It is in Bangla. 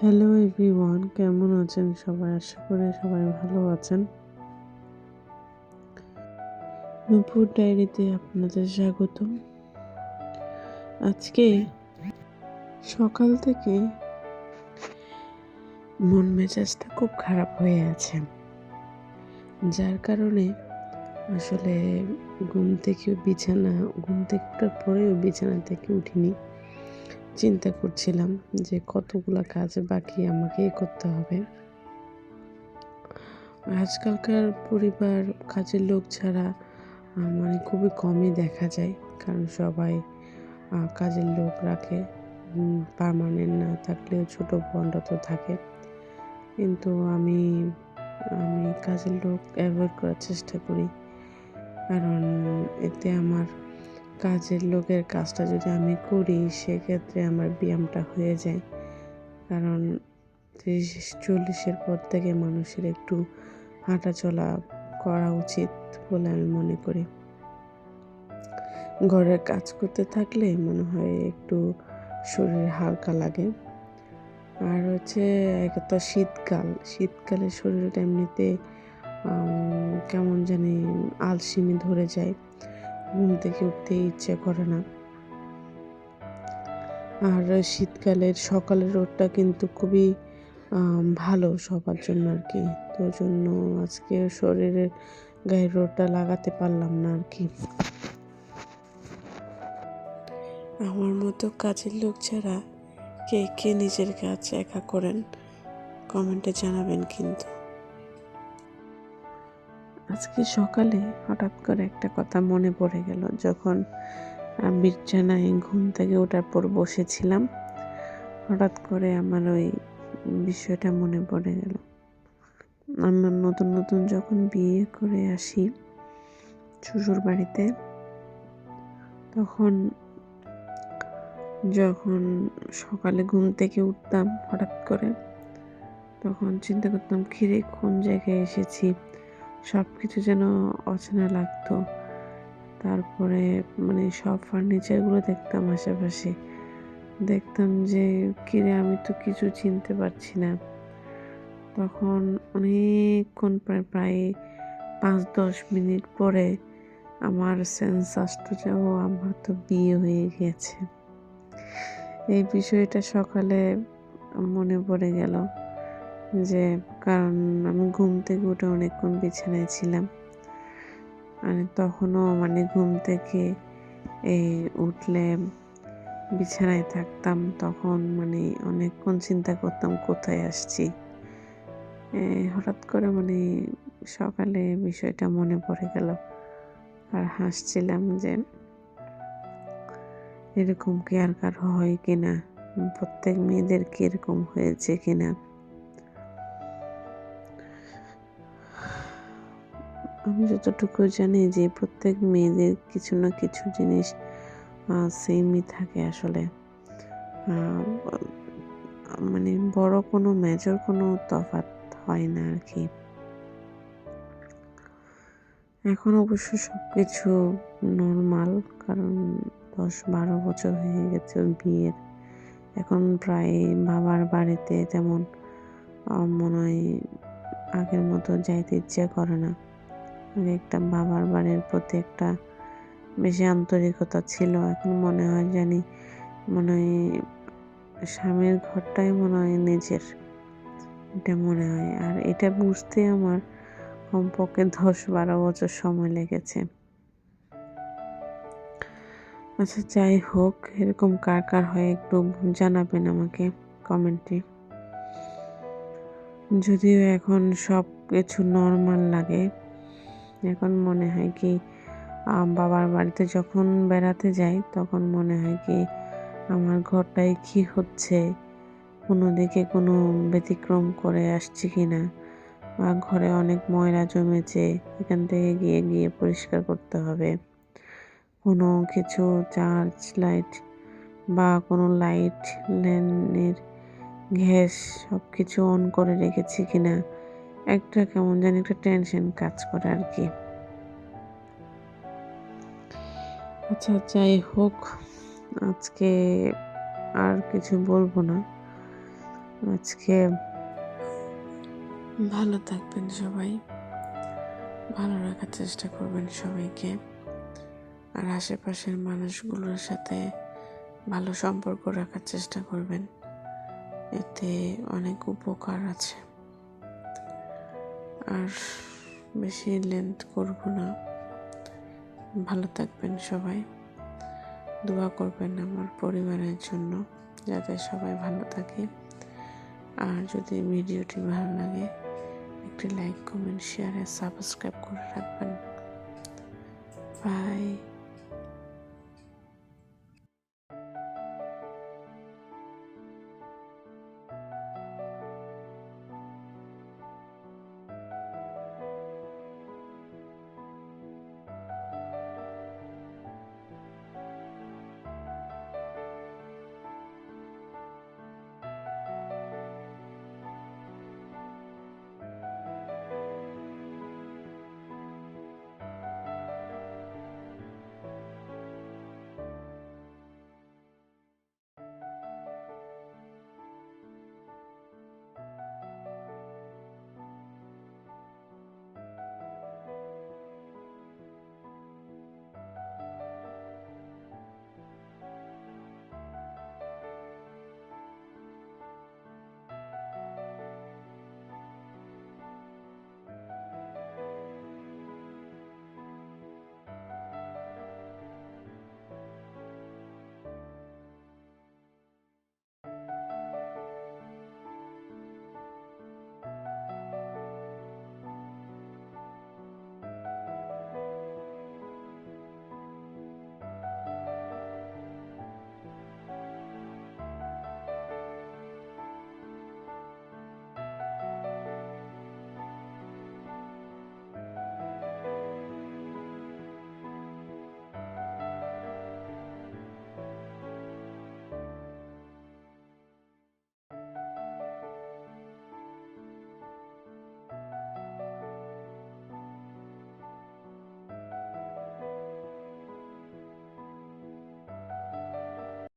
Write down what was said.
হ্যালো এভরিওয়ান কেমন আছেন সবাই? আশা করে সবাই ভালো আছেন। নূপুর ডায়েরিতে আপনাদের স্বাগত আজকে সকাল থেকে মন মেজাজটা খুব খারাপ হয়ে আছে। যার কারণে আসলে ঘুম থেকে বিছানা, ঘুম থেকে ওঠার পরেও বিছানা থেকে উঠিনি। চিন্তা করছিলাম যে কতগুলো কাজ বাকি আমাকে করতে হবে। আজকালকার পরিবার, কাজের লোক ছাড়া মানে খুবই কমই দেখা যায়। কারণ সবাই কাজের লোক রাখে। পারমানেন্ট না থাকলেও ছোটো বন্ডা তো থাকে। কিন্তু আমি আমি কাজের লোক অ্যাভয়েড করার চেষ্টা করি। কারণ এতে আমার কাজের লোকের কাজটা যদি আমি করি, সেক্ষেত্রে আমার ব্যায়ামটা হয়ে যায়। কারণ তিরিশ, চল্লিশের পর থেকে মানুষের একটু হাঁটা চলা করা উচিত বলে আমি মনে করি। ঘরের কাজ করতে থাকলে মনে হয় একটু শরীর হালকা লাগে। আর হচ্ছে একটা শীতকাল, শীতকালে শরীরটা এমনিতে কেমন জানি আলসিমি ধরে যায়। ঘুম থেকে উঠতে ইচ্ছে করে না। আর শীতকালের সকালের রোদটা কিন্তু খুবই ভালো সবার জন্য আর কি। তো জন্য আজকে শরীরের গায়ের রোদটা লাগাতে পারলাম না আর কি। আমার মতো কাজের লোক ছাড়া কে কে নিজের কাজ একা করেন? কমেন্টে জানাবেন কিন্তু। আজকে সকালে হঠাৎ করে একটা কথা মনে পড়ে গেল। যখন বিছানায় ঘুম থেকে ওঠার পর বসেছিলাম, হঠাৎ করে আমার ওই বিষয়টা মনে পড়ে গেল। আমার নতুন নতুন যখন বিয়ে করে আসি শ্বশুর বাড়িতে তখন যখন সকালে ঘুম থেকে উঠতাম হঠাৎ করে, তখন চিন্তা করতাম, খিরে, কোন জায়গায় এসেছি? সব কিছু যেন অচেনা লাগতো। তারপরে মানে সব ফার্নিচারগুলো দেখতাম আশেপাশে। দেখতাম যে, কিরে, আমি তো কিছু চিনতে পারছি না। তখন অনেকক্ষণ প্রায় প্রায় পাঁচ দশ মিনিট পরে আমার সেন্স আসতো যে, ও, আমার তো বিয়ে হয়ে গেছে। এই বিষয়টা সকালে মনে পড়ে গেল। যে, কারণ আমি ঘুম থেকে উঠে অনেকক্ষণ বিছানায় ছিলাম। আর তখনও মানে ঘুম থেকে এই উঠলে বিছানায় থাকতাম, তখন মানে অনেকক্ষণ চিন্তা করতাম, কোথায় আসছি? হঠাৎ করে মানে সকালে বিষয়টা মনে পড়ে গেল। আর হাসছিলাম যে, এরকম কি আর কারও হয় কিনা? প্রত্যেক মেয়েদের কি এরকম হয়েছে কিনা? আমি যতটুকু জানি যে প্রত্যেক মেয়েদের কিছু না কিছু জিনিস সেমই থাকে আসলে। মানে বড় কোনো মেজর কোনো তফাৎ হয় না আর কি এখন অবশ্য সব কিছু নর্মাল কারণ দশ বারো বছর হয়ে গেছে বিয়ের। এখন প্রায় বাবার বাড়িতে তেমন মনে হয় আগের মতো যাইতে ইচ্ছা করে না। একটা বাবার বাড়ির প্রতি একটা বেশি আন্তরিকতা ছিল। এখন মনে হয় জানি, মনে হয় স্বামীর ঘরটাই মনে হয় নিজের। এটা মনে হয়। আর এটা বুঝতে আমার কমপক্ষে দশ বারো বছর সময় লেগেছে। আচ্ছা যাই হোক, এরকম কার কার হয় একটু জানাবেন আমাকে কমেন্টে। যদিও এখন সব কিছু নর্মাল লাগে এখন মনে হয় কি বাবার বাড়িতে যখন বেড়াতে যাই, তখন মনে হয় কি আমার ঘরটায় কি হচ্ছে? কোনো দিকে কোনো ব্যতিক্রম করে আসছি কি না বা ঘরে অনেক ময়লা জমেছে, এখান থেকে গিয়ে গিয়ে পরিষ্কার করতে হবে। কোনো কিছু চার্জ লাইট বা কোনো লাইট ল্যান্ডের গ্যাস সব কিছু অন করে রেখেছি কিনা? একটা কেমন জানি একটা টেনশন কাজ করে আর কি। আচ্ছা যাই হোক, আজকে আর কিছু বলব না। আজকে ভালো থাকবেন সবাই, ভালো রাখার চেষ্টা করবেন সবাইকে। আর আশেপাশের মানুষগুলোর সাথে ভালো সম্পর্ক রাখার চেষ্টা করবেন। এতে অনেক উপকার আছে। আর বেশি লেন্থ করব না। ভালো থাকবেন সবাই। দোয়া করবেন আমার পরিবারের জন্য, যাতে সবাই ভালো থাকে। আর যদি ভিডিওটি ভালো লাগে, একটি লাইক কমেন্ট শেয়ার সাবস্ক্রাইব করে রাখবেন। বাই